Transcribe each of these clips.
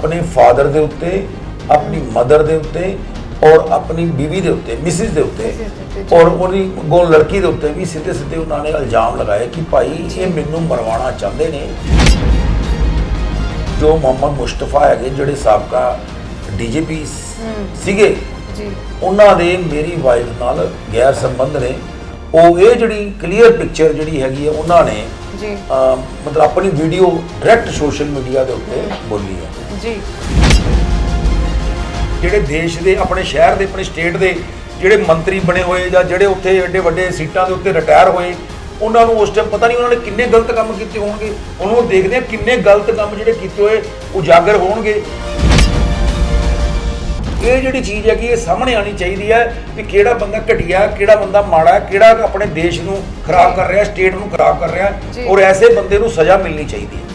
ਆਪਣੇ ਫਾਦਰ ਦੇ ਉੱਤੇ ਆਪਣੀ ਮਦਰ ਦੇ ਉੱਤੇ ਔਰ ਆਪਣੀ ਬੀਵੀ ਦੇ ਉੱਤੇ ਮਿਸਿਸ ਦੇ ਉੱਤੇ ਔਰ ਉਹਦੀ ਗੋ ਲੜਕੀ ਦੇ ਉੱਤੇ ਵੀ ਸਿੱਧੇ ਸਿੱਧੇ ਉਹਨਾਂ ਨੇ ਇਲਜ਼ਾਮ ਲਗਾਏ ਕਿ ਭਾਈ ਇਹ ਮੈਨੂੰ ਮਰਵਾਉਣਾ ਚਾਹੁੰਦੇ ਨੇ। ਜੋ ਮੁਹੰਮਦ ਮੁਸਤਫਾ ਹੈਗੇ ਜਿਹੜੇ ਸਾਬਕਾ ਡੀਜੀਪੀ ਸੀਗੇ ਜੀ। ਉਹਨਾਂ ਦੇ ਮੇਰੀ ਵਾਈਫ ਨਾਲ ਗੈਰ ਸੰਬੰਧ ਨੇ। ਉਹ ਇਹ ਜਿਹੜੀ ਕਲੀਅਰ ਪਿਕਚਰ ਜਿਹੜੀ ਹੈਗੀ ਹੈ ਉਹਨਾਂ ਨੇ ਜੀ। ਮਤਲਬ ਆਪਣੀ ਵੀਡੀਓ ਡਾਇਰੈਕਟ ਸੋਸ਼ਲ ਮੀਡੀਆ ਦੇ ਉੱਤੇ ਬੋਲੀ ਹੈ। ਜੀ। ਜਿਹੜੇ ਦੇਸ਼ ਦੇ ਆਪਣੇ ਸ਼ਹਿਰ ਦੇ ਆਪਣੇ ਸਟੇਟ ਦੇ ਜਿਹੜੇ ਮੰਤਰੀ ਬਣੇ ਹੋਏ ਜਾਂ ਜਿਹੜੇ ਉੱਥੇ ਐਡੇ ਵੱਡੇ ਸੀਟਾਂ ਦੇ ਉੱਤੇ ਰਿਟਾਇਰ ਹੋਏ ਉਹਨਾਂ ਨੂੰ ਉਸ ਟਾਈਮ ਪਤਾ ਨਹੀਂ ਉਹਨਾਂ ਨੇ ਕਿੰਨੇ ਗਲਤ ਕੰਮ ਕੀਤੇ ਹੋਣਗੇ। ਉਹਨੂੰ ਉਹ ਦੇਖਦੇ ਆ ਕਿੰਨੇ ਗਲਤ ਕੰਮ ਜਿਹੜੇ ਕੀਤੇ ਹੋਏ ਉਜਾਗਰ ਹੋਣਗੇ। ਇਹ ਜਿਹੜੀ ਚੀਜ਼ ਹੈ ਕਿ ਇਹ ਸਾਹਮਣੇ ਆਣੀ ਚਾਹੀਦੀ ਹੈ ਵੀ ਕਿਹੜਾ ਬੰਦਾ ਘਟੀਆ ਕਿਹੜਾ ਬੰਦਾ ਮਾੜਾ ਹੈ, ਕਿਹੜਾ ਆਪਣੇ ਦੇਸ਼ ਨੂੰ ਖਰਾਬ ਕਰ ਰਿਹਾ ਸਟੇਟ ਨੂੰ ਖਰਾਬ ਕਰ ਰਿਹਾ। ਔਰ ਐਸੇ ਬੰਦੇ ਨੂੰ ਸਜ਼ਾ ਮਿਲਣੀ ਚਾਹੀਦੀ ਹੈ।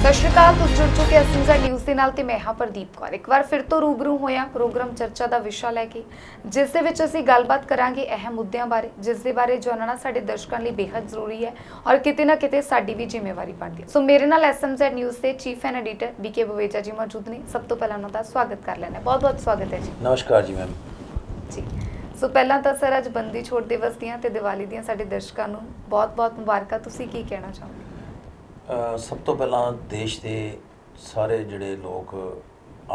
ਸਤਿ ਸ਼੍ਰੀ ਅਕਾਲ ਤੁਸੀਂ ਜੁੜ ਚੁੱਕੇ ਹੋ ਸਿੰਜ਼ਾ ਨਿਊਜ਼ ਦੇ ਨਾਲ ਤੇ ਮੈਂ ਹਾਂ ਪ੍ਰਦੀਪ ਕੌਰ। ਇੱਕ ਵਾਰ ਫਿਰ ਤੋਂ ਰੂਬਰੂ ਹੋਇਆ ਪ੍ਰੋਗਰਾਮ ਚਰਚਾ ਦਾ ਵਿਸ਼ਾ ਲੈ ਕੇ ਜਿਸ ਦੇ ਵਿੱਚ ਅਸੀਂ ਗੱਲਬਾਤ ਕਰਾਂਗੇ ਅਹਿਮ ਮੁੱਦਿਆਂ ਬਾਰੇ ਜਿਸ ਦੇ ਬਾਰੇ ਜਾਣਨਾ ਸਾਡੇ ਦਰਸ਼ਕਾਂ ਲਈ ਬੇहद ਜ਼ਰੂਰੀ ਹੈ ਔਰ ਕਿਤੇ ਨਾ ਕਿਤੇ ਸਾਡੀ ਵੀ ਜ਼ਿੰਮੇਵਾਰੀ ਬਣਦੀ ਹੈ। ਸੋ ਮੇਰੇ ਨਾਲ ਐਸਐਮਜ਼ੈਡ ਨਿਊਜ਼ ਦੇ chief and editor BK Baweja ji ਮੌਜੂਦ ਨੇ। ਸਭ ਤੋਂ ਪਹਿਲਾਂ ਉਹਨਾਂ ਦਾ ਸਵਾਗਤ ਕਰ ਲੈਣਾ ਬਹੁਤ ਬਹੁਤ ਸਵਾਗਤ ਹੈ ਜੀ। ਨਮਸਕਾਰ ਜੀ ਮੈਮ। ਜੀ। ਸੋ ਪਹਿਲਾਂ ਤਾਂ ਸਰ ਅੱਜ ਬੰਦੀ ਛੋੜ ਦਿਵਸ ਦੀਆਂ ਤੇ ਦੀਵਾਲੀ ਦੀਆਂ ਸਾਡੇ ਦਰਸ਼ਕਾਂ ਨੂੰ ਬਹੁਤ ਬਹੁਤ ਮੁਬਾਰਕਾਂ। ਤੁਸੀਂ ਕੀ ਕਹਿਣਾ ਚਾਹੋਗੇ? ਸਭ ਤੋਂ ਪਹਿਲਾਂ ਦੇਸ਼ ਦੇ ਸਾਰੇ ਜਿਹੜੇ ਲੋਕ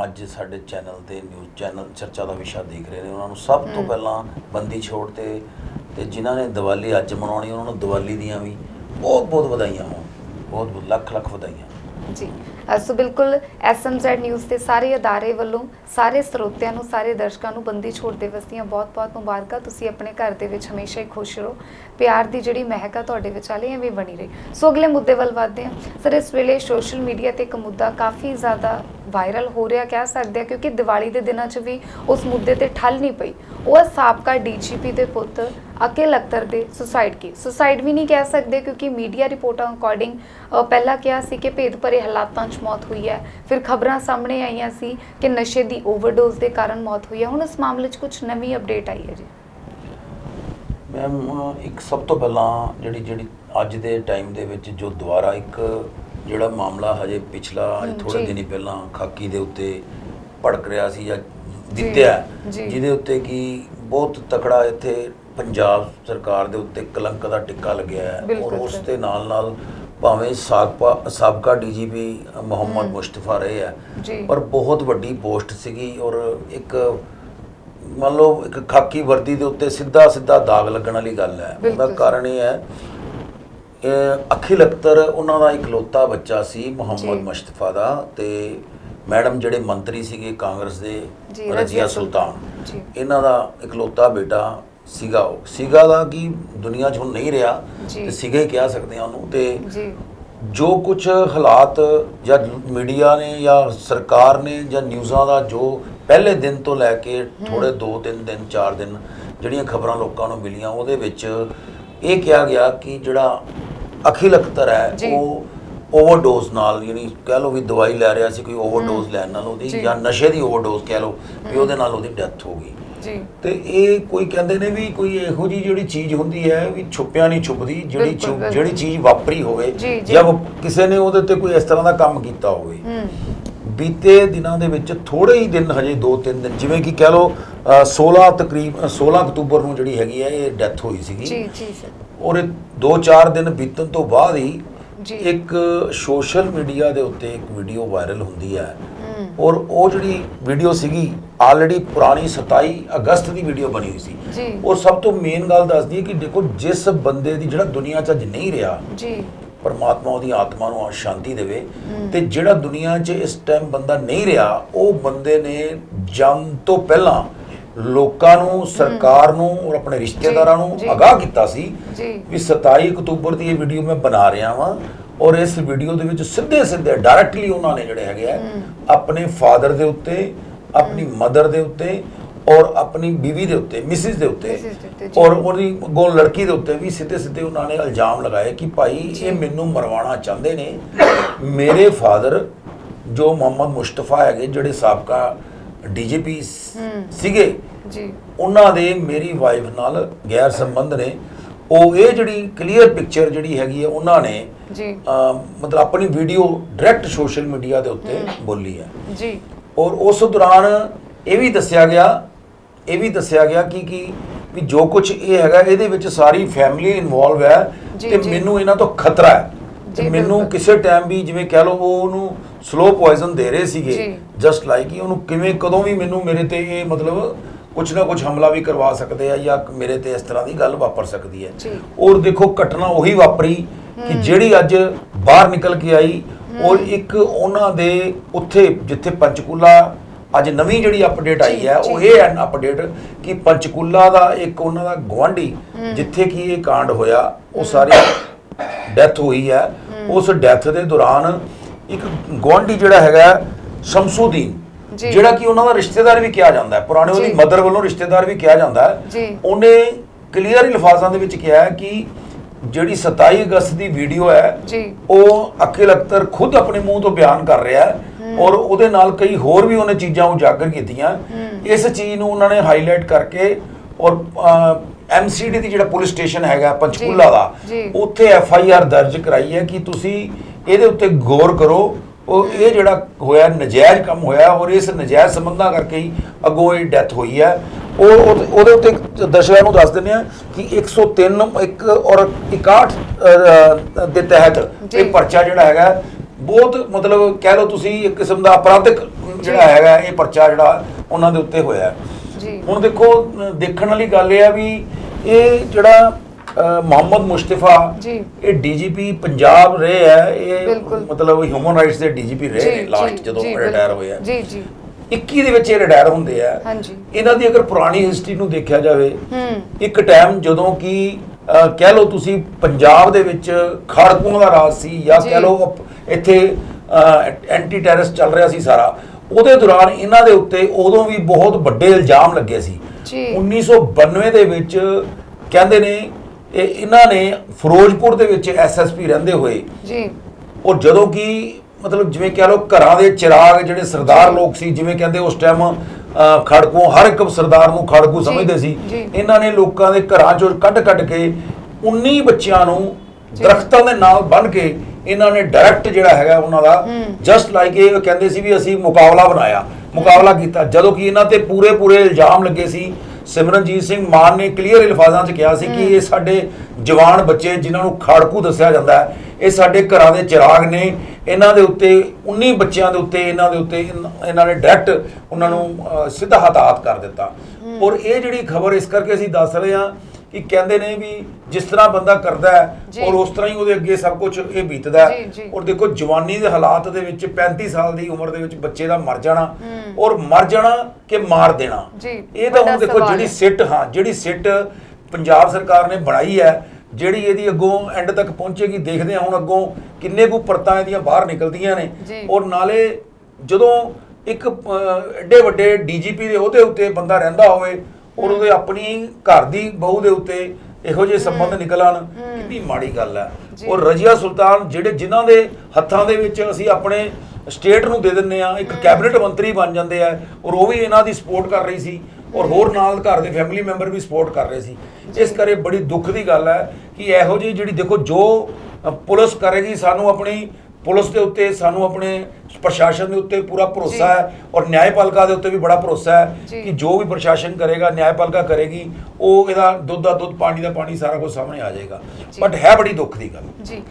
ਅੱਜ ਸਾਡੇ ਚੈਨਲ ਤੇ ਨਿਊਜ਼ ਚੈਨਲ ਚਰਚਾ ਦਾ ਵਿਸ਼ਾ ਦੇਖ ਰਹੇ ਨੇ ਉਹਨਾਂ ਨੂੰ ਸਭ ਤੋਂ। ਪਹਿਲਾਂ ਬੰਦੀ ਛੋੜ ਤੇ ਤੇ ਜਿਨ੍ਹਾਂ ਨੇ ਦੀਵਾਲੀ ਅੱਜ ਮਨਾਉਣੀ ਉਹਨਾਂ ਨੂੰ ਦੀਵਾਲੀ ਦੀਆਂ ਵੀ ਬਹੁਤ ਬਹੁਤ ਵਧਾਈਆਂ ਹੋਣ ਬਹੁਤ ਲੱਖ ਲੱਖ ਵਧਾਈਆਂ ਜੀ ਸੋ ਬਿਲਕੁਲ ਐਸਐਮਜ਼ੈਡ ਨਿਊਜ਼ ਦੇ ਸਾਰੇ ਅਦਾਰੇ ਵੱਲੋਂ, ਸਾਰੇ ਸਰੋਤਿਆਂ ਨੂੰ, ਸਾਰੇ ਦਰਸ਼ਕਾਂ ਨੂੰ ਬੰਦੀ ਛੋੜ ਦਿਵਸ ਦੀਆਂ ਬਹੁਤ-ਬਹੁਤ ਮੁਬਾਰਕਾਂ। ਤੁਸੀਂ ਆਪਣੇ ਘਰ ਦੇ ਵਿੱਚ ਹਮੇਸ਼ਾ ਹੀ ਖੁਸ਼ ਰਹੋ। ਪਿਆਰ ਦੀ ਜਿਹੜੀ ਮਹਿਕ ਆ ਤੁਹਾਡੇ ਵਿਚਾਲੇ ਐਵੇਂ ਬਣੀ ਰਹੇ। ਸੋ ਅਗਲੇ ਮੁੱਦੇ ਵੱਲ ਵਧਦੇ ਹਾਂ। ਸਰ, ਇਸ ਵੇਲੇ ਸੋਸ਼ਲ ਮੀਡੀਆ ਤੇ ਇੱਕ ਮੁੱਦਾ ਕਾਫੀ ਜ਼ਿਆਦਾ ਵਾਇਰਲ ਹੋ ਰਿਹਾ, ਕਹਿ ਸਕਦੇ ਆ ਕਿਉਂਕਿ ਦੀਵਾਲੀ ਦੇ ਦਿਨਾਂ 'ਚ ਵੀ ਉਸ ਮੁੱਦੇ ਤੇ ਠੱਲ ਨਹੀਂ ਪਈ। ਉਹ ਹੈ ਸਾਬਕਾ ਡੀਜੀਪੀ ਦੇ ਪੁੱਤ ਅਕਿਲ ਅਖਤਰ ਦੇ ਸੁਸਾਈਡ ਕੀ ਸੁਸਾਈਡ ਵੀ ਨਹੀਂ ਕਹਿ ਸਕਦੇ, ਕਿਉਂਕਿ ਮੀਡੀਆ ਰਿਪੋਰਟਾਂ ਅਕੋਰਡਿੰਗ ਪਹਿਲਾਂ ਕਿਹਾ ਸੀ ਕਿ ਭੇਦ ਭਰੇ ਹਾਲਾਤਾਂ 'ਚ ਮੌਤ ਹੋਈ ਹੈ ਫਿਰ ਖਬਰਾਂ ਸਾਹਮਣੇ ਆਈਆਂ ਸੀ ਕਿ ਨਸ਼ੇ ਦੀ ਓਵਰਡੋਜ਼ ਦੇ ਕਾਰਨ ਮੌਤ ਹੋਈ ਹੈ ਹੁਣ ਇਸ ਮਾਮਲੇ 'ਚ ਕੁਝ ਨਵੀਂ ਅਪਡੇਟ ਆਈ ਹੈ ਜੀ ਮੈਮ ਇੱਕ ਸਭ ਤੋਂ ਪਹਿਲਾਂ ਜਿਹੜੀ ਜਿਹੜੀ ਅੱਜ ਦੇ ਟਾਈਮ ਦੇ ਵਿੱਚ ਜੋ ਦੁਬਾਰਾ ਇੱਕ ਜਿਹੜਾ ਮਾਮਲਾ ਹਜੇ ਪਿਛਲਾ ਹਮ, ਥੋੜੇ। ਦਿਨੀ ਪਹਿਲਾਂ ਖਾਕੀ ਦੇ ਉੱਤੇ ਭੜਕ ਰਿਹਾ ਸੀ ਜਾਂ ਦਿੱਤਿਆ। ਜਿਹਦੇ ਉੱਤੇ ਕੀ ਬਹੁਤ ਤਕੜਾ ਇੱਥੇ ਪੰਜਾਬ ਸਰਕਾਰ ਦੇ ਉੱਤੇ ਕਲੰਕ ਦਾ ਟਿੱਕਾ ਲੱਗਿਆ ਹੈ ਔਰ ਉਸ। ਦੇ ਨਾਲ ਨਾਲ ਭਾਵੇਂ ਸਾਬਕਾ ਸਾਬਕਾ ਡੀਜੀਪੀ ਮੁਹੰਮਦ ਹਮ। ਮੁਸਤਫਾ ਰਹੇ ਆ ਪਰ ਬਹੁਤ ਵੱਡੀ ਪੋਸਟ ਸੀਗੀ ਔਰ ਇੱਕ ਮੰਨ ਲਓ ਇੱਕ ਖਾਕੀ ਵਰਦੀ ਦੇ ਉੱਤੇ ਸਿੱਧਾ ਸਿੱਧਾ ਦਾਗ ਲੱਗਣ ਵਾਲੀ ਗੱਲ ਹੈ ਉਹਦਾ। ਕਾਰਨ ਇਹ ਹੈ ਅਖਿਲ ਅਖਤਰ ਉਹਨਾਂ ਦਾ ਇਕਲੌਤਾ ਬੱਚਾ ਸੀ ਮੁਹੰਮਦ। ਮੁਸਤਫਾ ਦਾ ਤੇ ਮੈਡਮ ਜਿਹੜੇ ਮੰਤਰੀ ਸੀਗੇ ਕਾਂਗਰਸ ਦੇ ਰਜ਼ੀਆ ਸੁਲਤਾਨ। ਇਹਨਾਂ ਦਾ ਇਕਲੌਤਾ ਬੇਟਾ ਸੀਗਾ ਉਹ ਸੀਗਾ ਦਾ ਕੀ ਦੁਨੀਆ 'ਚ ਹੁਣ ਨਹੀਂ ਰਿਹਾ। ਤੇ ਸੀਗਾ ਹੀ ਕਹਿ ਸਕਦੇ ਆ ਉਹਨੂੰ ਤੇ ਜੀ ਜੋ ਕੁਝ ਹਾਲਾਤ ਜਾਂ ਮੀਡੀਆ ਨੇ ਜਾਂ ਸਰਕਾਰ ਨੇ ਜਾਂ ਨਿਊਜ਼ਾਂ ਦਾ ਜੋ ਪਹਿਲੇ ਦਿਨ ਤੋਂ ਲੈ ਕੇ ਥੋੜੇ 2-3 ਦਿਨ 4 ਦਿਨ ਜਿਹੜੀਆਂ ਖਬਰਾਂ ਲੋਕਾਂ ਨੂੰ ਮਿਲੀਆਂ ਉਹਦੇ ਵਿੱਚ ਇਹ ਕਿਹਾ ਗਿਆ ਕਿ ਜਿਹੜਾ ਅਖਿਲ ਅਖਤਰ ਹੈ। ਉਹ ਓਵਰਡੋਜ਼ ਨਾਲ ਯਾਨੀ ਕਹਿ ਲਓ ਵੀ ਦਵਾਈ ਲੈ ਰਿਹਾ ਸੀ ਕੋਈ ਓਵਰਡੋਜ਼ ਲੈਣ ਨਾਲ ਉਹਦੀ ਜੀ। ਜਾਂ ਨਸ਼ੇ ਦੀ ਓਵਰਡੋਜ਼ ਕਹਿ ਲਓ ਵੀ ਉਹਦੇ ਨਾਲ ਉਹਦੀ ਡੈਥ ਹੋ ਗਈ। ਜੀ। ਤੇ ਇਹ ਕੋਈ ਕਹਿੰਦੇ ਨੇ ਵੀ ਕੋਈ ਇਹੋ ਜੀ ਜਿਹੜੀ ਚੀਜ਼ ਹੁੰਦੀ ਹੈ ਵੀ ਛੁਪਿਆ ਨਹੀਂ ਛੁਪਦੀ ਜਿਹੜੀ ਬਿਲਕੁਲ, ਛੁਪ- ਬਿਲਕੁਲ। ਜਿਹੜੀ ਚੀਜ਼ ਵਾਪਰੀ ਹੋਵੇ ਜੀ, ਜੀ। ਜਾਂ ਉਹ ਕਿਸੇ ਨੇ ਉਹਦੇ ਤੇ ਕੋਈ ਇਸ ਤਰ੍ਹਾਂ ਦਾ ਕੰਮ ਕੀਤਾ ਹੋਵੇ। ਹੂੰ ਬੀਤੇ ਦਿਨਾਂ ਦੇ ਵਿੱਚ ਥੋੜੇ ਹੀ ਦਿਨ ਹਜੇ 2-3 ਦਿਨ ਜਿਵੇਂ ਕਿ ਕਹਿ ਲਓ ਅ, 16 ਤਕਰੀਬ ਅ, 16 ਅਕਤੂਬਰ ਨੂੰ ਜਿਹੜੀ ਹੈਗੀ ਹੈ ਇਹ ਡੈਥ ਹੋਈ ਸੀਗੀ। ਜੀ ਜੀ ਸਰ ਔਰ 2-4 ਦਿਨ ਬੀਤਣ ਤੋਂ ਬਾਅਦ ਹੀ ਜੀ। ਇੱਕ ਸੋਸ਼ਲ ਮੀਡੀਆ ਦੇ ਉੱਤੇ ਇੱਕ ਵੀਡੀਓ ਵਾਇਰਲ ਹੁੰਦੀ ਹੈ। ਔਰ ਉਹ ਜਿਹੜੀ ਵੀਡੀਓ ਸੀਗੀ ਆਲਰੇਡੀ ਪੁਰਾਣੀ 27 ਅਗਸਤ ਦੀ ਵੀਡੀਓ ਬਣੀ ਹੋਈ ਸੀ। ਔਰ ਸਭ ਤੋਂ ਮੇਨ ਗੱਲ ਦੱਸਦੀ ਹੈ ਕਿ ਦੇਖੋ ਜਿਸ ਬੰਦੇ ਦੀ ਜਿਹੜਾ ਦੁਨੀਆ 'ਚ ਅੱਜ ਨਹੀਂ ਰਿਹਾ ਜੀ। ਪਰਮਾਤਮਾ ਉਹਦੀ ਆਤਮਾ ਨੂੰ ਸ਼ਾਂਤੀ ਦੇਵੇ। ਤੇ ਜਿਹੜਾ ਦੁਨੀਆ 'ਚ ਇਸ ਟਾਈਮ ਬੰਦਾ ਨਹੀਂ ਰਿਹਾ ਉਹ ਬੰਦੇ ਨੇ ਜੰਮ ਤੋਂ ਪਹਿਲਾਂ ਲੋਕਾਂ ਨੂੰ ਸਰਕਾਰ ਨੂੰ ਔਰ ਆਪਣੇ ਰਿਸ਼ਤੇਦਾਰਾਂ ਨੂੰ। ਅਗਾਹ ਕੀਤਾ ਸੀ ਜੀ ਵੀ 27 ਅਕਤੂਬਰ ਦੀ ਇਹ ਵੀਡੀਓ ਮੈਂ ਬਣਾ ਰਿਹਾ ਵਾਂ ਔਰ ਇਸ ਵੀਡੀਓ ਦੇ ਵਿੱਚ ਸਿੱਧੇ ਸਿੱਧੇ ਡਾਇਰੈਕਟਲੀ ਉਹਨਾਂ ਨੇ ਜਿਹੜੇ ਹੈਗੇ ਆ। ਆਪਣੇ ਫਾਦਰ ਦੇ ਉੱਤੇ ਆਪਣੀ ਮਦਰ ਦੇ ਉੱਤੇ ਔਰ ਆਪਣੀ ਬੀਵੀ ਦੇ ਉੱਤੇ ਮਿਸਿਸ ਦੇ ਉੱਤੇ। ਔਰ ਉਹਦੀ ਗੋ ਲੜਕੀ ਦੇ ਉੱਤੇ ਵੀ ਸਿੱਧੇ ਸਿੱਧੇ ਉਹਨਾਂ ਨੇ ਇਲਜ਼ਾਮ ਲਗਾਏ ਕਿ ਭਾਈ। ਇਹ ਮੈਨੂੰ ਮਰਵਾਉਣਾ ਚਾਹੁੰਦੇ ਨੇ ਮੇਰੇ ਫਾਦਰ ਜੋ ਮੁਹੰਮਦ ਮੁਸਤਫਾ ਹੈਗੇ ਜਿਹੜੇ ਸਾਬਕਾ ਡੀਜੀਪੀ। ਸੀਗੇ। ਜੀ। ਉਹਨਾਂ ਦੇ ਮੇਰੀ ਵਾਈਫ ਨਾਲ ਗੈਰ ਸੰਬੰਧ ਨੇ। ਉਹ ਇਹ ਜਿਹੜੀ ਕਲੀਅਰ ਪਿਕਚਰ ਜਿਹੜੀ ਹੈਗੀ ਹੈ ਉਹਨਾਂ ਨੇ ਜੀ। ਮਤਲਬ ਆਪਣੀ ਵੀਡੀਓ ਡਾਇਰੈਕਟ ਸੋਸ਼ਲ ਮੀਡੀਆ ਦੇ ਉੱਤੇ ਬੋਲੀ ਹੈ। ਜੀ। ਔਰ ਉਸ ਦੌਰਾਨ ਇਹ ਵੀ ਦੱਸਿਆ ਗਿਆ ਇਹ ਵੀ ਦੱਸਿਆ ਗਿਆ ਕਿ ਕਿ ਵੀ ਜੋ ਕੁਝ ਇਹ ਹੈਗਾ ਇਹਦੇ ਵਿੱਚ ਸਾਰੀ ਫੈਮਿਲੀ ਇਨਵੋਲਵ ਹੈ ਤੇ। ਮੈਨੂੰ ਇਹਨਾਂ ਤੋਂ ਖਤਰਾ ਹੈ। ਜੀ, ਮੈਨੂੰ ਬਿਲਕੁਲ। ਕਿਸੇ ਟਾਈਮ ਵੀ ਜਿਵੇਂ ਕਹਿ ਲਓ ਉਹ ਉਹਨੂੰ ਸਲੋ ਪੋਇਜ਼ਨ ਦੇ ਰਹੇ ਸੀਗੇ। ਜਸਟ ਲਾਈਕ ਹੀ ਉਹਨੂੰ ਕਿਵੇਂ ਕਦੋਂ ਵੀ ਮੈਨੂੰ ਮੇਰੇ ਤੇ ਇਹ ਮਤਲਬ ਕੁਝ ਨਾ ਕੁਝ ਹਮਲਾ ਵੀ ਕਰਵਾ ਸਕਦੇ ਆ ਜਾਂ ਮੇਰੇ ਤੇ ਇਸ ਤਰ੍ਹਾਂ ਦੀ ਗੱਲ ਵਾਪਰ ਸਕਦੀ ਹੈ ਜੀ। ਔਰ ਦੇਖੋ ਘਟਨਾ ਉਹੀ ਵਾਪਰੀ ਕਿ ਜਿਹੜੀ ਅੱਜ ਬਾਹਰ ਨਿਕਲ ਕੇ ਆਈ ਔਰ ਇੱਕ ਉਹਨਾਂ ਦੇ ਉੱਥੇ ਜਿੱਥੇ ਪੰਚਕੂਲਾ ਅੱਜ ਨਵੀਂ ਜਿਹੜੀ ਅਪਡੇਟ ਆਈ ਜੀ, ਹੈ ਉਹ ਜੀ। ਇਹ ਹੈ ਅਪਡੇਟ ਕਿ ਪੰਚਕੂਲਾ ਦਾ ਇੱਕ ਉਹਨਾਂ ਦਾ ਗਵਾਂਢੀ ਜਿੱਥੇ ਕਿ ਇਹ ਕਾਂਡ ਹੋਇਆ ਉਹ ਸਾਰੀ ਡੈਥ ਹੋਈ ਹੈ ਉਸ ਡੈਥ ਦੇ ਦੌਰਾਨ ਇੱਕ ਗਵਾਂਢੀ ਜਿਹੜਾ ਹੈਗਾ ਸ਼ਮਸੂਦੀਨ। ਜਿਹੜਾ ਕਿ ਉਹਨਾਂ ਦਾ ਰਿਸ਼ਤੇਦਾਰ ਵੀ ਕਿਹਾ ਜਾਂਦਾ ਹੈ। ਪੁਰਾਣੇ ਉਹਦੀ। ਮਦਰ ਵੱਲੋਂ ਰਿਸ਼ਤੇਦਾਰ ਵੀ ਕਿਹਾ ਜਾਂਦਾ ਹੈ। ਉਹਨੇ ਕਲੀਅਰ ਅਲਫਾਜ਼ਾਂ ਦੇ ਵਿੱਚ ਕਿਹਾ ਹੈ ਕਿ ਜਿਹੜੀ 27 ਅਗਸਤ ਦੀ ਵੀਡੀਓ ਹੈ ਜੀ। ਉਹ ਅਕਿਲ ਅਖਤਰ ਖੁਦ ਆਪਣੇ ਮੂੰਹ ਤੋਂ ਬਿਆਨ ਕਰ ਰਿਹਾ ਹੈ ਔਰ ਉਹਦੇ ਨਾਲ ਕਈ ਹੋਰ ਵੀ ਉਹਨੇ ਚੀਜ਼ਾਂ ਉਜਾਗਰ ਕੀਤੀਆਂ। ਇਸ ਚੀਜ਼ ਨੂੰ ਉਹਨਾਂ ਨੇ ਹਾਈਲਾਈਟ ਕਰਕੇ ਔਰ ਐਮਸੀਡੀ ਦੀ ਜਿਹੜਾ ਪੁਲਿਸ ਸਟੇਸ਼ਨ ਹੈਗਾ ਪੰਚਕੂਲਾ ਦਾ ਜੀ। ਉੱਥੇ ਐਫ ਆਈ ਆਰ ਦਰਜ ਕਰਾਈ ਹੈ ਕਿ ਤੁਸੀਂ ਇਹਦੇ ਉੱਤੇ ਗੌਰ ਕਰੋ ਉਹ ਇਹ ਜਿਹੜਾ ਹੋਇਆ ਨਜਾਇਜ਼ ਕੰਮ ਹੋਇਆ ਔਰ ਇਸ ਨਜਾਇਜ਼ ਸੰਬੰਧਾਂ ਕਰਕੇ ਹੀ ਅੱਗੋਂ ਇਹ ਡੈਥ ਹੋਈ ਹੈ ਉਹ ਉਹ- ਉਹਦੇ ਉੱਤੇ ਦਰਸ਼ਕਾਂ ਨੂੰ ਦੱਸ ਦਿੰਦੇ ਆ ਕਿ 103 ਇੱਕ ਔਰ 61 ਅ, ਦੇ ਤਹਿਤ ਜੀ। ਇਹ ਪਰਚਾ ਜਿਹੜਾ ਹੈਗਾ ਬਹੁਤ ਮਤਲਬ ਕਹਿ ਲਓ ਤੁਸੀਂ ਇੱਕ ਕਿਸਮ ਦਾ ਅਪਰਾਧਿਕ ਜਿਹੜਾ ਹੈਗਾ ਇਹ ਪਰਚਾ ਜਿਹੜਾ ਉਹਨਾਂ ਦੇ ਉੱਤੇ ਹੋਇਆ ਹੈ ਜੀ ਹੁਣ ਦੇਖੋ ਦੇਖਣ ਵਾਲੀ ਗੱਲ ਇਹ ਆ ਵੀ ਇਹ ਜਿਹੜਾ ਮੁਹੰਮਦ ਮੁਸਤਫਾ ਜੀ। ਇਹ ਡੀਜੀਪੀ ਪੰਜਾਬ ਰਹੇ ਹੈ ਇਹ। ਮਤਲਬ ਹਿਊਮਨ ਰਾਈਟਸ ਦੇ ਡੀਜੀਪੀ ਰਹੇ ਨੇ ਲਾਸਟ ਜਦੋਂ ਰਿਟਾਇਰ। ਹੋਏ ਆ ਜੀ ਜੀ 21 ਦੇ ਵਿੱਚ ਇਹ ਰਿਟਾਇਰ ਹੁੰਦੇ ਆ ਹਾਂਜੀ ਇਹਨਾਂ ਦੀ ਅਗਰ ਪੁਰਾਣੀ ਹਿਸਟਰੀ ਨੂੰ ਦੇਖਿਆ ਜਾਵੇ ਹੂੰ ਇੱਕ ਟਾਈਮ ਜਦੋਂ ਕਿ ਕਹਿ ਲਓ ਤੁਸੀਂ ਪੰਜਾਬ ਦੇ ਵਿੱਚ ਖੜਕੂਆਂ ਦਾ ਰਾਜ ਸੀ ਜਾਂ। ਕਹਿ ਲਓ ਇੱਥੇ ਐਂਟੀ ਟੈਰਰਿਸਟ ਚੱਲ ਰਿਹਾ ਸੀ ਸਾਰਾ ਉਹਦੇ ਦੌਰਾਨ ਇਹਨਾਂ ਦੇ ਉੱਤੇ ਉਦੋਂ ਵੀ ਬਹੁਤ ਵੱਡੇ ਇਲਜ਼ਾਮ ਲੱਗੇ ਸੀ ਜੀ। 1992 ਦੇ ਵਿੱਚ ਕਹਿੰਦੇ ਨੇ ਇਹ ਇਹਨਾਂ ਨੇ ਫਿਰੋਜ਼ਪੁਰ ਦੇ ਵਿੱਚ ਐਸਐਸਪੀ ਰਹਿੰਦੇ ਹੋਏ ਜੀ ਔਰ ਜਦੋਂ ਕਿ ਮਤਲਬ ਜਿਵੇਂ ਕਹਿ ਲਓ ਘਰਾਂ ਦੇ ਚਿਰਾਗ ਜਿਹੜੇ ਸਰਦਾਰ ਲੋਕ ਸੀ ਜਿਵੇਂ ਕਹਿੰਦੇ ਉਸ ਟਾਈਮ ਖੜਕੂ ਹਰ ਇੱਕ ਸਰਦਾਰ ਨੂੰ ਖੜਕੂ ਸਮਝਦੇ ਸੀ। ਇਹਨਾਂ ਨੇ ਲੋਕਾਂ ਦੇ ਘਰਾਂ ਚੋਂ ਕੱਢ ਕੱਢ ਕੇ 19 ਬੱਚਿਆਂ ਨੂੰ। ਦਰਖਤਾਂ ਦੇ ਨਾਲ ਬੰਨ੍ਹ ਕੇ ਇਹਨਾਂ ਨੇ ਡਾਇਰੈਕਟ ਜਿਹੜਾ ਹੈਗਾ ਉਹਨਾਂ ਦਾ। ਜਸਟ ਲਾਈਕ ਇਹ ਕਹਿੰਦੇ ਸੀ ਵੀ ਅਸੀਂ ਮੁਕਾਬਲਾ ਬਣਾਇਆ। ਮੁਕਾਬਲਾ ਕੀਤਾ। ਜਦੋਂ ਕਿ ਇਹਨਾਂ ਤੇ ਪੂਰੇ ਪੂਰੇ ਇਲਜ਼ਾਮ ਲੱਗੇ ਸੀ। ਸਿਮਰਨਜੀਤ ਸਿੰਘ ਮਾਨ ਨੇ ਕਲੀਅਰ ਅਲਫਾਜ਼ਾਂ 'ਚ ਕਿਹਾ ਸੀ ਕਿ ਇਹ ਸਾਡੇ ਜਵਾਨ ਬੱਚੇ ਜਿਨ੍ਹਾਂ ਨੂੰ ਖਾੜਕੂ ਦੱਸਿਆ ਜਾਂਦਾ ਹੈ ਇਹ ਸਾਡੇ ਘਰਾਂ ਦੇ ਚਿਰਾਗ ਨੇ। ਇਹਨਾਂ ਦੇ ਉੱਤੇ 19 ਬੱਚਿਆਂ ਦੇ ਉੱਤੇ ਇਹਨਾਂ ਦੇ ਉੱਤੇ ਇਹਨਾਂ ਨੇ ਡਾਇਰੈਕਟ ਉਹਨਾਂ ਨੂੰ ਸਿੱਧਾ ਹਤਾਹਤ ਕਰ ਦਿੱਤਾ। ਔਰ ਇਹ ਜਿਹੜੀ ਖਬਰ ਇਸ ਕਰਕੇ ਅਸੀਂ ਦੱਸ ਰਹੇ ਹਾਂ ਕਿ ਕਹਿੰਦੇ ਨੇ ਵੀ ਜਿਸ ਤਰ੍ਹਾਂ ਬੰਦਾ ਕਰਦਾ। ਹੈ ਔਰ ਉਸ ਤਰ੍ਹਾਂ ਹੀ ਉਹਦੇ ਅੱਗੇ ਸਭ ਕੁਝ ਇਹ ਬੀਤਦਾ ਹੈ। ਔਰ ਦੇਖੋ ਜਵਾਨੀ ਦੇ ਹਾਲਾਤ ਦੇ ਵਿੱਚ 35 ਸਾਲ ਦੀ ਉਮਰ ਦੇ ਵਿੱਚ ਬੱਚੇ ਦਾ ਮਰ ਜਾਣਾ। ਔਰ ਮਰ ਜਾਣਾ ਕਿ ਮਾਰ ਦੇਣਾ ਇਹ ਤਾਂ ਹੁਣ ਦੇਖੋ ਜਿਹੜੀ। ਸਿੱਟ ਹਾਂ ਜਿਹੜੀ ਸਿੱਟ ਪੰਜਾਬ ਸਰਕਾਰ ਨੇ ਬਣਾਈ ਹੈ ਜਿਹੜੀ ਇਹਦੀ ਅੱਗੋਂ ਐਂਡ ਤੱਕ ਪਹੁੰਚੇਗੀ ਦੇਖਦੇ ਹਾਂ ਹੁਣ ਅੱਗੋਂ ਕਿੰਨੇ ਕੁ ਪਰਤਾਂ ਇਹਦੀਆਂ ਬਾਹਰ ਨਿਕਲਦੀਆਂ ਨੇ। ਔਰ ਨਾਲੇ ਜਦੋਂ ਇੱਕ ਐਡੇ ਵੱਡੇ ਡੀਜੀਪੀ ਦੇ ਉਹਦੇ ਉੱਤੇ ਬੰਦਾ ਰਹਿੰਦਾ ਹੋਵੇ ਔਰ ਉਹਦੇ ਆਪਣੀ ਘਰ ਦੀ ਬਹੂ ਦੇ ਉੱਤੇ ਇਹੋ ਜਿਹੇ ਸੰਬੰਧ ਨਿਕਲਣ ਕਿੰਨੀ ਮਾੜੀ ਗੱਲ ਹੈ। ਔਰ ਰਜੀਆ ਸੁਲਤਾਨ ਜਿਹੜੇ ਜਿਨ੍ਹਾਂ ਦੇ ਹੱਥਾਂ ਦੇ ਵਿੱਚ ਅਸੀਂ ਆਪਣੇ ਸਟੇਟ ਨੂੰ ਦੇ ਦਿੰਨੇ ਆ ਇੱਕ ਕੈਬਨਿਟ ਮੰਤਰੀ ਬਣ ਜਾਂਦੇ ਆ ਔਰ ਉਹ ਵੀ ਇਹਨਾਂ ਦੀ ਸਪੋਰਟ ਕਰ ਰਹੀ ਸੀ ਔਰ ਹੋਰ ਨਾਲ ਘਰ ਦੇ ਫੈਮਿਲੀ ਮੈਂਬਰ ਵੀ ਸਪੋਰਟ ਕਰ ਰਹੇ ਸੀ। ਇਸ ਕਰੇ ਬੜੀ ਦੁੱਖ ਦੀ ਗੱਲ ਹੈ ਕਿ ਇਹੋ ਜਿਹੀ ਜਿਹੜੀ ਦੇਖੋ ਜੋ ਪੁਲਿਸ ਕਰੇਗੀ ਸਾਨੂੰ ਆਪਣੀ ਪੁਲਿਸ ਦੇ ਉੱਤੇ ਸਾਨੂੰ ਆਪਣੇ ਪ੍ਰਸ਼ਾਸਨ ਦੇ ਉੱਤੇ ਪੂਰਾ ਭਰੋਸਾ। ਹੈ ਔਰ ਨਿਆਂਪਾਲਿਕਾ ਦੇ ਉੱਤੇ ਵੀ ਬੜਾ ਭਰੋਸਾ ਹੈ। ਕਿ ਜੋ ਵੀ ਪ੍ਰਸ਼ਾਸਨ ਕਰੇਗਾ ਨਿਆਂਪਾਲਿਕਾ ਕਰੇਗੀ ਉਹ ਇਹਦਾ ਦੁੱਧ ਦਾ ਦੁੱਧ ਪਾਣੀ ਦਾ ਪਾਣੀ ਸਾਰਾ ਕੁਝ ਸਾਹਮਣੇ ਆ ਜਾਏਗਾ। ਬਟ ਹੈ ਬੜੀ ਦੁੱਖ ਦੀ ਗੱਲ। ਜੀ।